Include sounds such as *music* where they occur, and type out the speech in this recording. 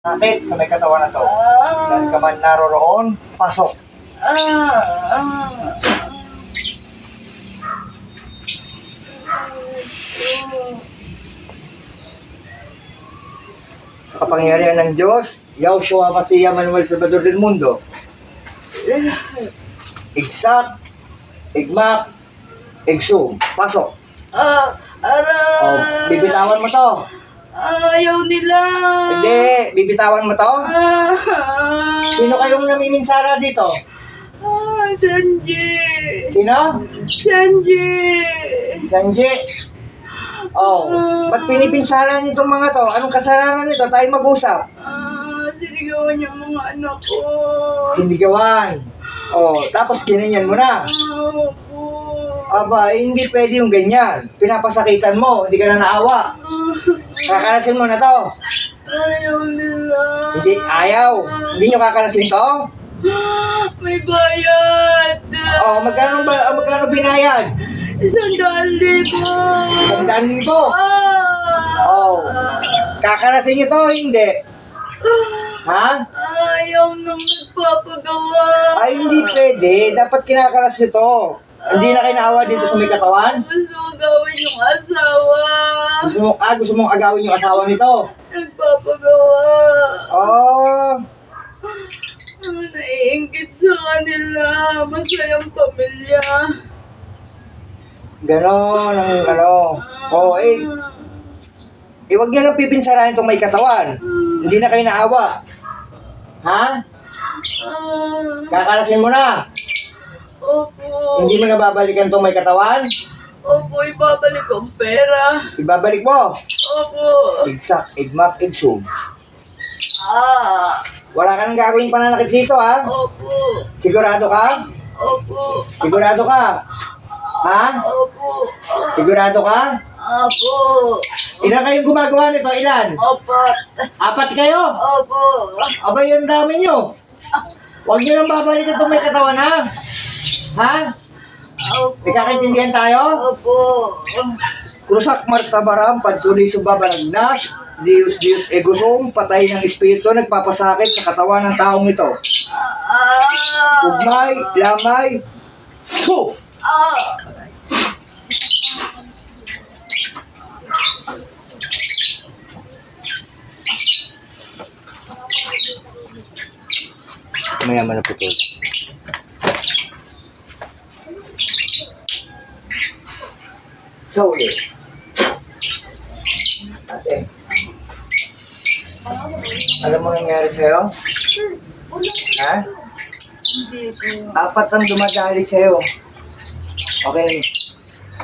Sakit sa may katawan na to. Saan ka man naroroon, pasok. Sa kapangyarihan ng Diyos, Yahushua Masiya Manuel Salvador del Mundo. Igsak, igmak, igsum. Pasok. Ah, aray! Oh, bibitawan mo to. Ayaw nila! Hindi, bibitawan mo to. Ah, Sino kayong namiminsara dito? ah, Sanji! Sino? Sanji! Sanji. Oh, ba't pinipinsala niyo itong mga to? Anong kasalanan nito? Tayo mag-usap. Ah, sinigawan niya mga anak ko. Sindigawan. Oh, tapos ginanyan mo na. Ah. Aba, eh, hindi pwede yung ganyan. Pinapasakitan mo, hindi ka na naawa. Ah, Kakalasin mo na to. ayaw nila. Hindi, ayaw. Hindi nyo kakalasin to? Ah, *gasps* May bayad! Oh, magkano ba, ah, magkano binayad? Isang daan libo! Sandaan libo. Ah! Oh. Kakalasin nyo to, hindi. Ha? Ayaw nang nagpapagawa. Ay, hindi pwede. Dapat kinakalas nyo to. Hindi na kayo naawa dito sa may katawan? Gusto ko gawin yung asawa. Gusto mo, ah, gusto mong agawin yung asawa nito? Nagpapagawa. Oh, Ah, Naiingit sa kanila. Masayang pamilya. ganon ang ano. Oh, eh, eh wag nyo nang pipinsarahin itong may katawan. Hindi na kayo naawa. Ha? Ah, Kakalasin mo na. Opo. Hindi mo na babalikan itong may katawan. Opo, ibabalik ang pera. Ibabalik mo. Opo. Igsak, igmak, igsum. Ah, Wala ka nang gagawin pananakit dito, ha? opo. Sigurado ka? Opo. Sigurado ka? Ha? Opo. Sigurado ka? Opo. Ilan kayong gumagawa nito? Ilan? Opo. Apat kayo? Opo. Aba, yung dami nyo. Huwag nyo nang babalik itong may katawan, ha? Ha? Opo. Nagkakaintindihan tayo? Opo. Krusak martabaram, pagtuloy subabalagnas, Dios Dios egosum, patay ng espiritu, nagpapasakit sa katawan ng taong ito. Ah. Ugmay, lamay, su! Ah. Mayaman na putol. So, ulit. Ate. Alam mo nangyari sa'yo? Ha? Hindi po. Apat ang dumadali sa'yo. Okay.